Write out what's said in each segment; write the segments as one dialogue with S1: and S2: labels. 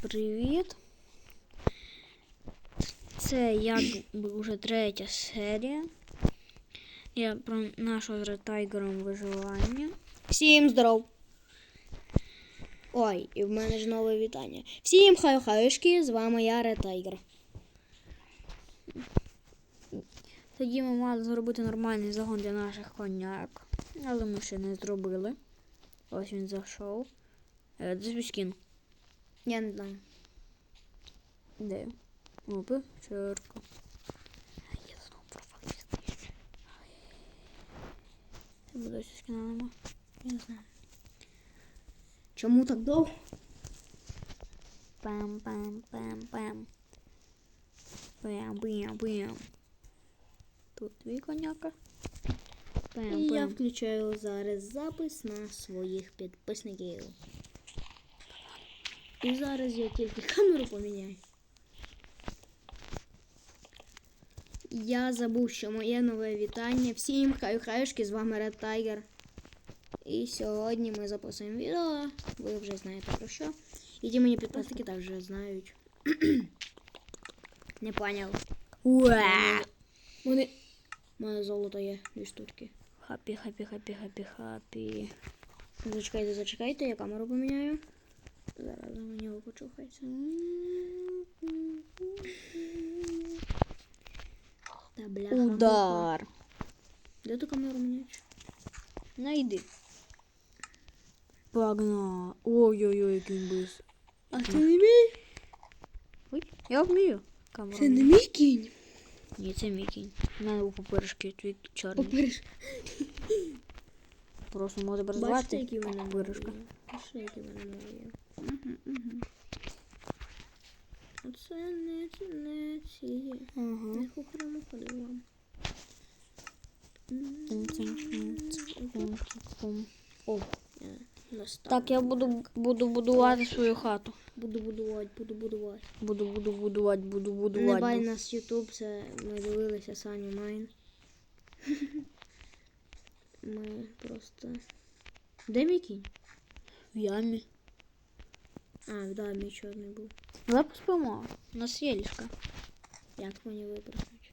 S1: Привіт. Це якби вже третя серія. Я про нашого з тайгером виживання.
S2: Всім здоров. Ой, і в мене ж нове вітання. Всім хай хаюшки, з вами я Ретайгер.
S1: Тоді ми мали зробити нормальний загон для наших коняк. Але ми ще не зробили. Ось він зайшов. Свій скін?
S2: Я не знаю.
S1: Де? Опи, черка. Я знову пропав. Це буде ось скіна нема.
S2: Я не знаю. Чому так довго?
S1: Пам-пам-пам-пам. Пам-пам-пам. Тут дві коняка.
S2: І я включаю зараз запис на своїх підписників. І зараз я тільки камеру поміняю. Я забув, що моє нове вітання. Всім хай хаюшки, з вами Red Tiger. І сьогодні ми записуємо відео. Ви вже знаєте про що. І ті мені підписники також вже знають. Не поняв.
S1: Уа!
S2: Вони. Мене золото є дві штучки.
S1: Хапі, хапі, хапі, хапі, хапі.
S2: Зачекайте, зачекайте, я камеру поміняю. Зараз мені почухається. Та бляха.
S1: Удар.
S2: Де ти камеру міняєш?
S1: Найди. Погнал. Ой-ой-ой, який він бис.
S2: А це не мій?
S1: Ой, я вмію. Камеру.
S2: Це не
S1: вмію.
S2: мій кінь.
S1: Ні, це мій кінь. У мене був папиришки, твій чорний.
S2: Попереш.
S1: Просто може
S2: Бачите,
S1: розвивати.
S2: які в мене. Бачите, які в мене мої? Оце не, не ці.
S1: Ага.
S2: Не хухрому ходила. О.
S1: Так, я буду, буду будувати свою хату.
S2: Буду будувати, буду будувати.
S1: Буду, буду будувати, буду
S2: Не бай нас Ютуб, це ми дивилися Саню Майн. Ми просто. Де мій кінь?
S1: В ямі.
S2: А, да, мій чорний був.
S1: Давай поспимо. У нас є ліжка.
S2: Як мені випрыгнути?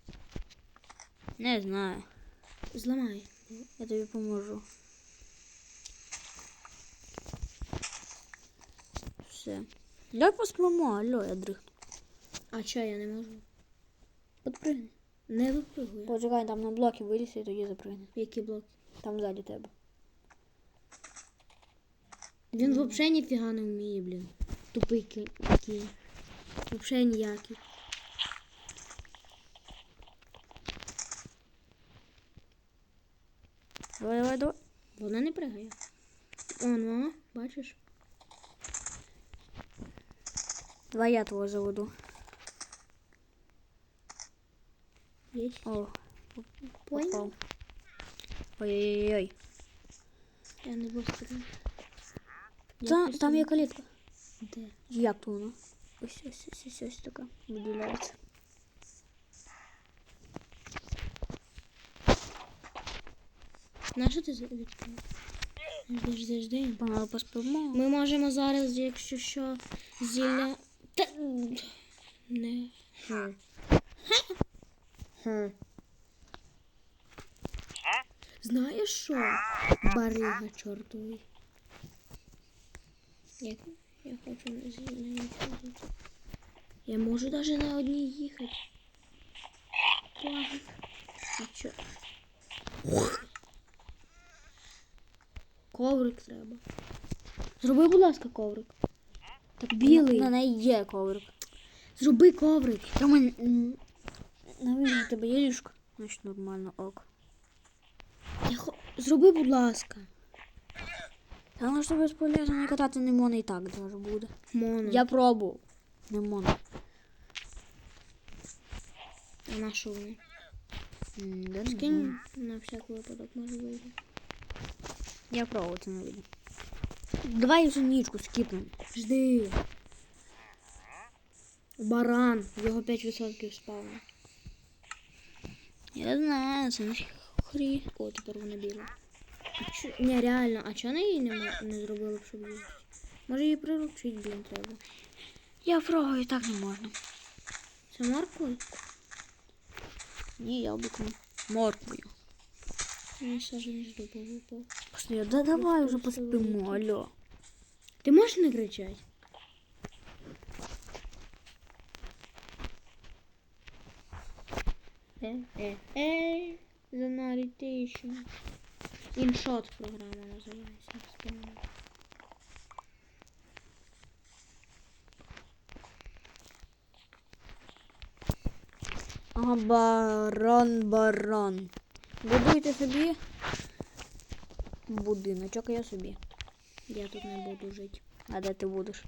S1: Не знаю.
S2: Зламай.
S1: Я тобі поможу. Все. Давай поспимо, алло, я дрихну.
S2: А чо я не можу?
S1: Подпригни.
S2: Не випрыгую.
S1: Почекай, там на блоки виліз і тоді запригни.
S2: Які блоки?
S1: Там ззаді тебе.
S2: Він взагалі ніфіга не вміє, блін. Тупий ки- кінь. Взагалі ніякий.
S1: Давай, давай, давай.
S2: Вона не пригає. Он, мама, бачиш?
S1: Давай я твого заведу.
S2: Є.
S1: О,
S2: Понял?
S1: попав. Ой-ой-ой.
S2: Я не вистрілю.
S1: Там, там є калітка.
S2: Де?
S1: Як то воно? Ось ось ось ось ось така виділяється.
S2: На що ти відкрив? Жди, жди, жди.
S1: Погнали поспимо.
S2: Ми можемо зараз, якщо що, зілля. Та... Не. Хм. Хм. Знаєш що? Барига чортовий. Як я хочу на нічого. Я можу навіть на одній їхати. Чо? Коврик треба. Зроби, будь ласка, коврик. Так білий.
S1: На неї є коврик.
S2: Зроби коврик.
S1: Там навіть у тебе є ліжко. Значить нормально, ок.
S2: Зроби, будь ласка.
S1: Та воно ж безполезно не катати не можна і так даже буде.
S2: Моно.
S1: Я пробував. Не можна.
S2: А на що вони?
S1: Да не
S2: Скинь на всяк випадок, може вийде.
S1: Я пробував, це не видно. Давай вже нічку скіпнемо.
S2: Жди. Баран. Його 5% спавно.
S1: Я знаю, це не хрі.
S2: О, тепер вона біла. А чо... Не, реально, а чого на її не, мо- не зробили, б, щоб їздити? Може її приручити, блін, треба.
S1: Я пробую, так не можна.
S2: Це морква?
S1: Ні, яблуком. Морквою.
S2: Я сажень з дуба випав.
S1: Пошли, да давай вже поспимо, алло.
S2: Ти можеш не кричати? Е, е, е, The narration. Іншот програма називається.
S1: Ага, барон, барон. Будуйте собі будиночок, я собі.
S2: Я тут не буду жити.
S1: А де ти будеш?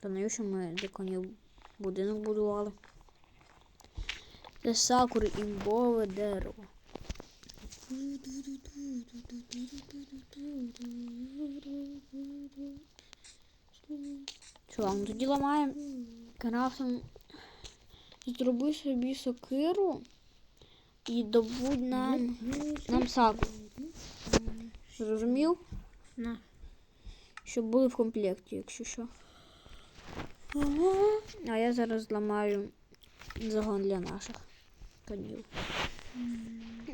S1: Та навіщо ми для конів будинок будували? Це сакури імбове дерево. Чувак, ну тоді ламаємо крафтом. Зроби собі сокиру і добудь нам, нам сакуру. Зрозумів?
S2: На.
S1: Щоб були в комплекті, якщо що. А я зараз зламаю загон для наших конів.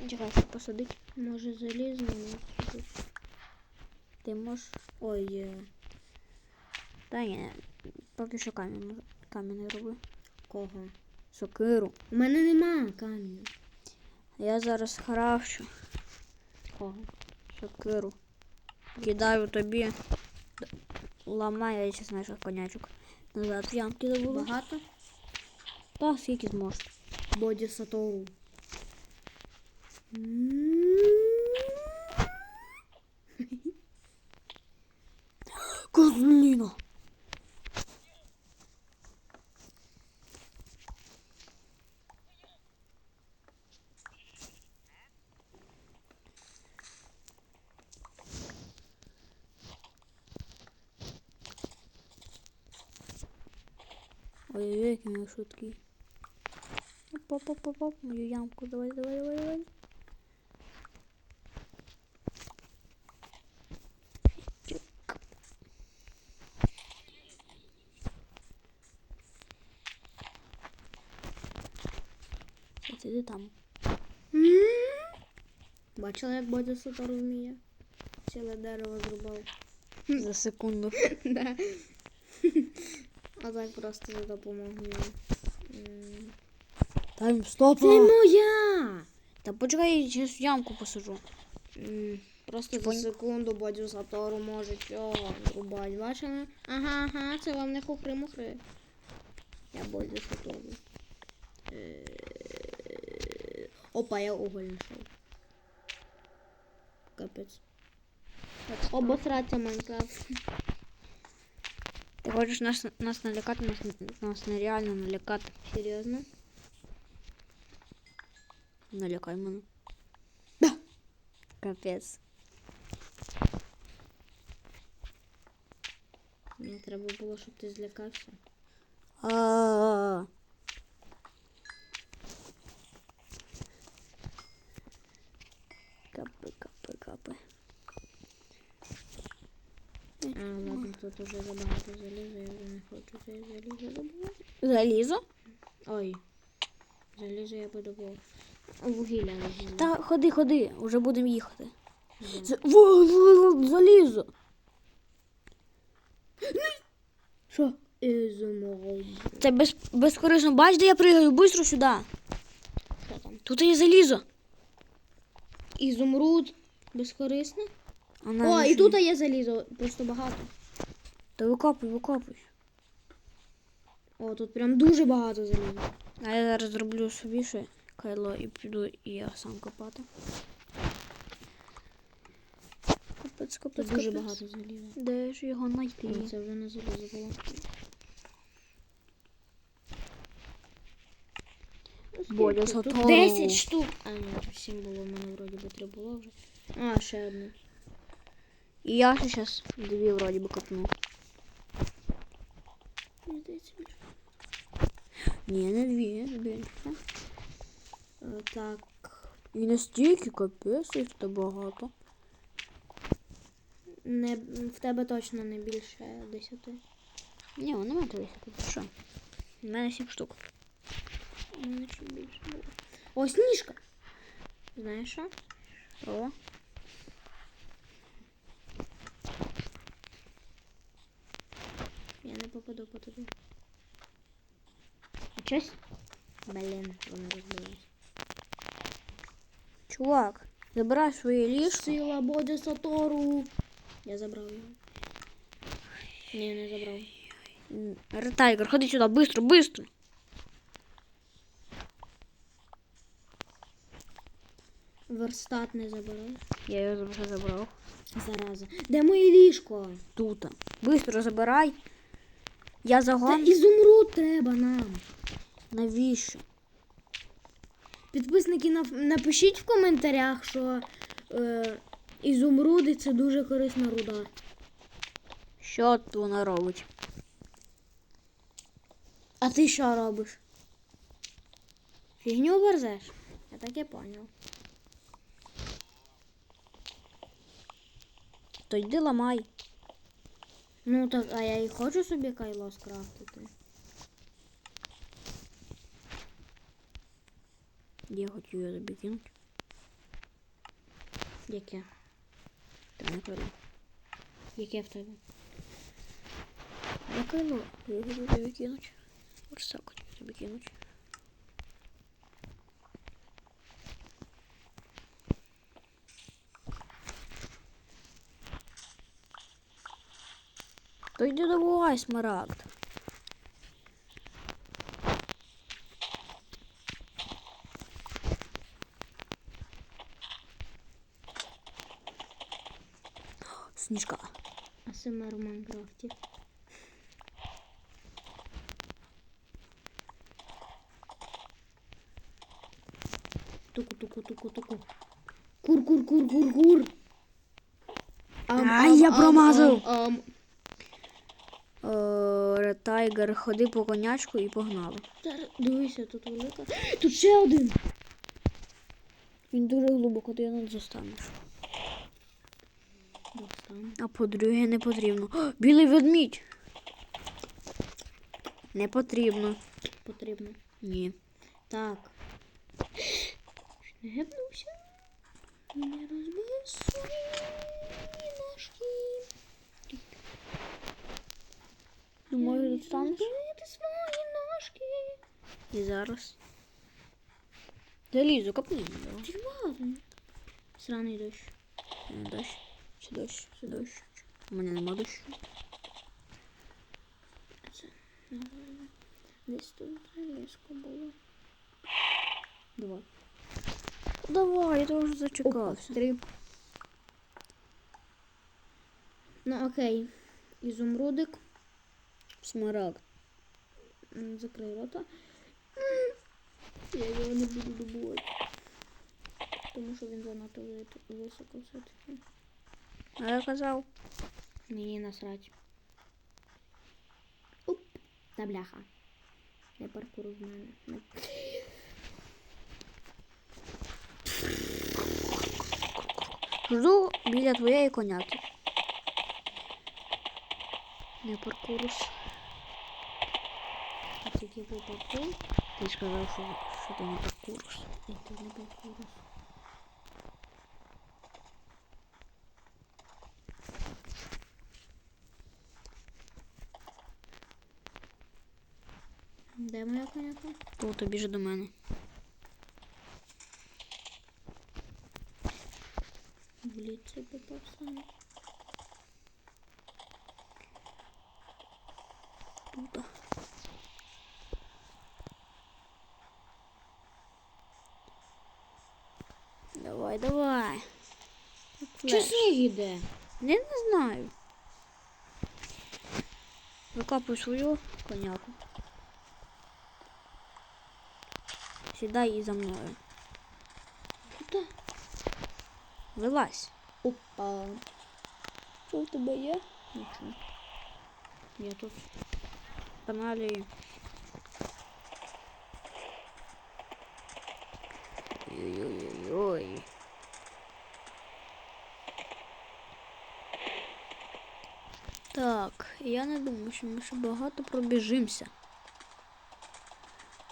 S1: Чекай, щоб посадити.
S2: Може залізно.
S1: Ти можеш.
S2: Ой,
S1: Та ні, поки що камінь, камінь роби.
S2: кого?
S1: Сокиру.
S2: У мене нема каміння.
S1: Я зараз хравчу
S2: Кого?
S1: сокиру. Кидаю тобі. Ламаю, я зараз наших конячок. Назад ямки забула.
S2: Багато?
S1: Та скільки зможеш.
S2: Боді сатоу.
S1: Козліна. Ой-ой-ой, які мої шутки. Поп-поп-поп, мою ямку. Давай, давай, давай, давай. Що Сиди там.
S2: Бачила, як Боді Сатору вміє? Ціле дерево зрубав.
S1: За секунду.
S2: Да. А так просто за допомогою.
S1: Тайм стоп.
S2: Це моя!
S1: Та почекай, я зараз ямку посажу.
S2: Просто за секунду Боді Сатору може цього зрубати. Бачили? Ага, ага, це вам не хухри-мухри. Я Боді Сатору. Е, Опа, я уголь знайшов. Капець. Обосраться Майнкрафт.
S1: Ти хочеш нас, нас налякати, нас, нас нереально налякати.
S2: Серйозно?
S1: Налякай мене. Капець.
S2: Мені треба було, щоб ти злякався.
S1: А.
S2: ладно, тут уже забагато заліза, я вже не хочу це залізо добувати.
S1: Залізо?
S2: Ой. Залізо я би добув. Вугілля вугілля.
S1: Та ходи, ходи, уже будемо їхати. З- во- во- Залізо. Що?
S2: Ізумруд.
S1: Це без, безкорисно. Бач, де я пригаю, быстро сюди.
S2: Що там?
S1: Тут є залізо.
S2: Ізумруд. Безкорисно?
S1: А
S2: О, і тут є залізо, просто багато.
S1: Та викопуй, викопуй.
S2: О, тут прям дуже багато заліза.
S1: А я зараз зроблю собі ще кайло і піду і я сам копати. Капець,
S2: Тут
S1: капець,
S2: дуже
S1: капець.
S2: багато заліза.
S1: Де ж його знайти?
S2: О, це вже не залізо було.
S1: Бодя
S2: Тут
S1: Сатору.
S2: 10 штук. А, ні, 7 було, в мене вроді би 3 було вже. А, ще одне.
S1: І я ще зараз дві вроді би копну.
S2: Більше.
S1: Не дві, більше.
S2: Е, Так.
S1: І настільки капець їх то багато.
S2: Не, в тебе точно не більше десяти.
S1: Ні, воно має 30. Що? У мене 7 штук.
S2: У мене чим більше. О, сніжка. Знаєш що?
S1: О.
S2: Я не попаду по тобі.
S1: Щось?
S2: Блін, вони розбились.
S1: Чувак, забирай своє ліжко.
S2: Сила Боді Сатору. Я забрав його. Ні, не забрав.
S1: М, Ретайгер, ходи сюди, быстро, быстро.
S2: Верстат не забирав.
S1: Я його вже забрав.
S2: Зараза. Де моє ліжко?
S1: Тут. Быстро забирай. Я
S2: Та
S1: загон.
S2: ізумруд треба нам.
S1: Навіщо?
S2: Підписники напишіть в коментарях, що е, ізумруди це дуже корисна руда.
S1: Що вона робить?
S2: А ти що робиш? Фігню верзеш? Я так і поняв.
S1: То йди ламай.
S2: Ну так, а я і хочу собі кайло скрафтити.
S1: Я хочу його тобі кинути.
S2: Яке?
S1: Ти не кажи.
S2: Яке в тебе?
S1: Я кайло. Я хочу тобі кинути. Ось так хочу тобі кинути. То йди добувай смарагд. Сніжка.
S2: А сама в Майнкрафті. Туку-туку-туку-туку. Кур-кур-кур-кур-кур.
S1: Ай, я промазав.
S2: Ам, ам.
S1: Тайгер, ходи по конячку і погнали.
S2: Дивися, тут велика. Тут ще один.
S1: Він дуже глибоко, ти його не достанеш. А по-друге, не потрібно. О, білий ведмідь. Не потрібно.
S2: Потрібно.
S1: Ні.
S2: Так. Не гепнувся. Не розбив свої ножки.
S1: Думаю, достанеш?
S2: Розбити свої ножки.
S1: І зараз. Залізу, копни. його.
S2: Сраний дощ.
S1: Е, Дощ. Чи дощ? Чи дощ? У мене нема дощу.
S2: Це нормально. Десь тут залізко було. Два.
S1: Давай, я вже зачекався.
S2: Три. Ну окей. Ізумрудик.
S1: Смарагд.
S2: М, Закрий рота. М, Я його не буду добувати. Тому що він занадто ви- високо все-таки.
S1: А я казав.
S2: Мені насрать. Уп, та бляха. Не паркур в мене. Не-
S1: Жду біля твоєї коняки. Не паркурус.
S2: Тільки паркур.
S1: Ти ж казав, що, що ти не паркурус.
S2: І ти не паркурус. Де моя коняка?
S1: Тут біжи до мене.
S2: В ліці попав.
S1: Тут. Давай, давай.
S2: Чи сніг іде?
S1: Не, не знаю. Викапуй свою коняку. Сідай і за мною.
S2: Куди?
S1: Вилазь.
S2: Опа.
S1: Що в тебе є?
S2: Нічого. Я тут.
S1: В каналі. Ой-ой-ой. Так, я не думаю, що ми ще багато пробіжимося.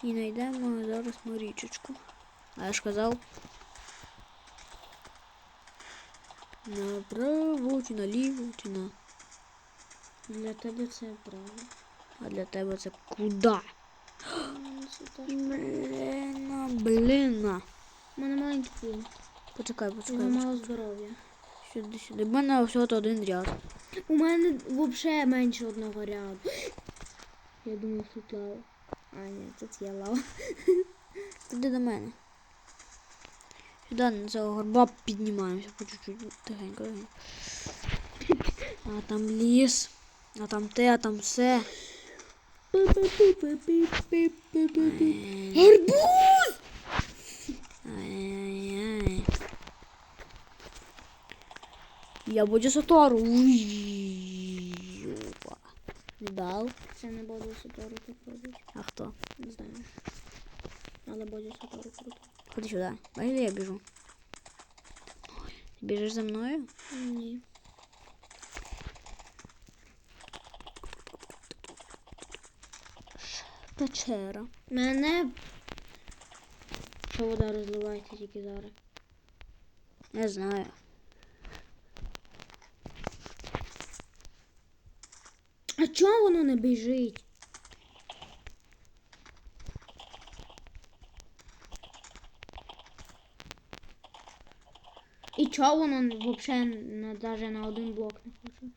S1: І знайдемо зараз ми річечку. А я ж казав. Направо чи наліво, чи на.
S2: Для тебе це правда.
S1: А для тебе це куди? Блін, блін.
S2: У мене маленький плін.
S1: Почекай,
S2: У
S1: почекай.
S2: мене
S1: почекай.
S2: мало здоров'я.
S1: Сюди, сюди. В мене всього один ряд.
S2: У мене взагалі менше одного ряду. Я думав, тут лава. А, ні, тут є лава.
S1: Іди до мене. Сюди на цього горба піднімаємося по чуть-чуть тихенько. А там ліс, а там те, а там все.
S2: Гарбуз!
S1: Я буду Сатору. Опа. Віддав.
S2: Це не буду Сатору так робити.
S1: А хто?
S2: Не знаю. Але буду Сатору круто.
S1: Ходи сюди. Бачиш, де я біжу. Біжиш за мною?
S2: Ні.
S1: Печера.
S2: Мене. Що вода розливається тільки зараз.
S1: Не знаю.
S2: А чого воно не біжить? І чого воно на, даже на один блок не хоче?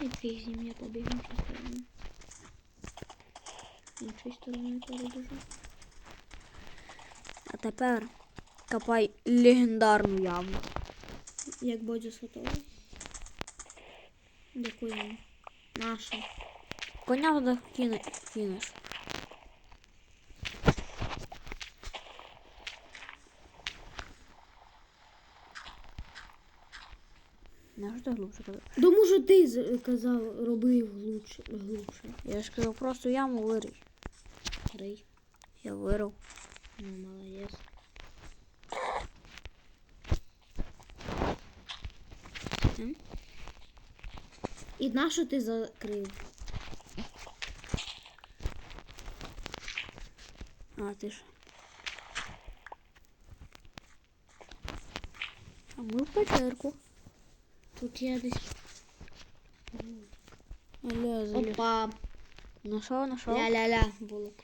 S2: І фіг з ним, я побіг іншою стороною. Іншою стороною перебіжу.
S1: А тепер копай легендарну яму.
S2: Як Бодю Сатовий. Дякуємо. Наша.
S1: Коня туди кине, кинеш. На що ти глубше казав?
S2: Тому що ти казав, робив глубше. глубше.
S1: Я ж казав, просто яму вирий.
S2: Рий.
S1: Я вирив.
S2: Ну, молодець. І на що ти закрив?
S1: А, ти ж. А ми в печерку.
S2: Тут я десь.
S1: Аля, заля.
S2: Опа.
S1: Нашов, нашов.
S2: Ля-ля-ля. Булок.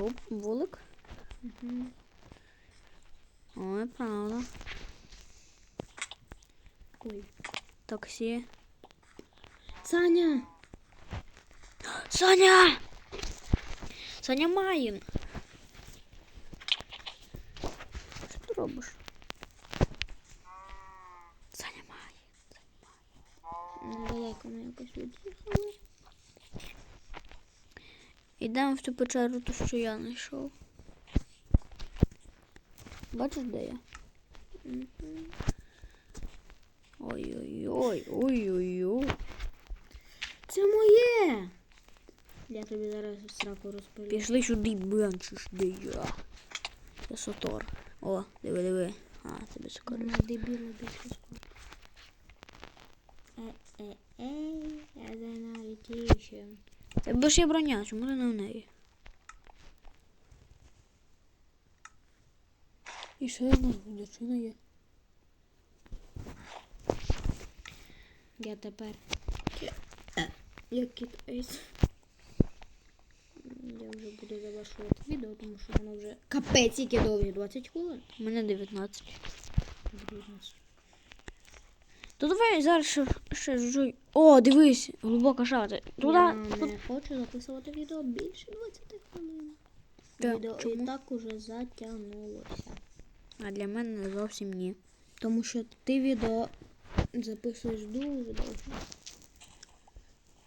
S1: Оп, вулик.
S2: Угу.
S1: Ой, правда.
S2: Ой.
S1: Таксі.
S2: Саня!
S1: Саня! Саня Маїн. Що ти робиш? Саня Маїн.
S2: Недалеко ми якось від'їхали.
S1: Йдемо в цю печеру, ту, що я знайшов. Бачиш, де я? Ой-ой-ой, ой-ой-ой.
S2: Це моє! Я тобі зараз сраку розпилю.
S1: Пішли сюди, бенчиш, де я. Це Сатор. О, диви, диви. А, тебе скоро.
S2: Вона дебіла більше скоро. Е-е-ей, я за налетіще.
S1: Тебе ж є броня, чому ти не в неї? І ще одна дівчина є.
S2: Я тепер як китайсь. Я вже буду завершувати відео, тому що воно вже капець яке довгі 20 хвилин.
S1: У мене 19.
S2: Бізнес.
S1: То давай зараз ще, ще жуй. О, дивись, глибока шата. Туди.
S2: Я
S1: тут-
S2: не хочу записувати відео більше 20 хвилин.
S1: Так,
S2: відео
S1: чому?
S2: і так уже затягнулося.
S1: А для мене зовсім ні.
S2: Тому що ти відео записуєш дуже довго.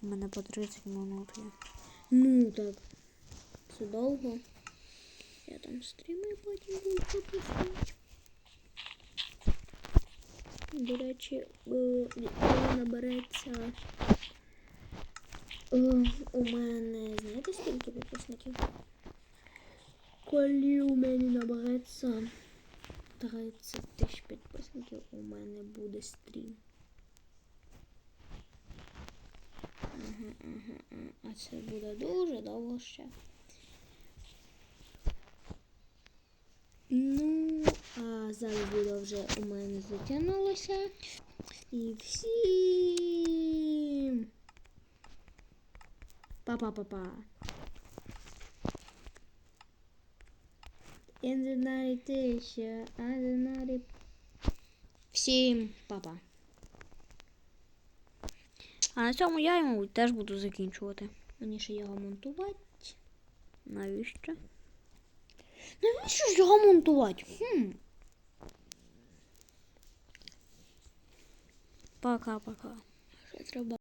S1: У мене по 30 минут є.
S2: Ну так. Це довго. Я там стріми потім буду записувати. До речі, е, коли набереться. е, У мене знаєте скільки підписників? Коли у мене набереться 30 тисяч підписників, у мене буде стрім. ага, ага. А це буде дуже довго ще. Ну, а зараз відео вже у мене затягнулося. І всім. Па-па-па-па. In the night, тиша, а the night... Всім папа.
S1: А на цьому я, йому теж буду закінчувати.
S2: Мені ще його монтувати.
S1: Навіщо?
S2: Навіщо ж його монтувати? Хм.
S1: Пока-пока.
S2: Що треба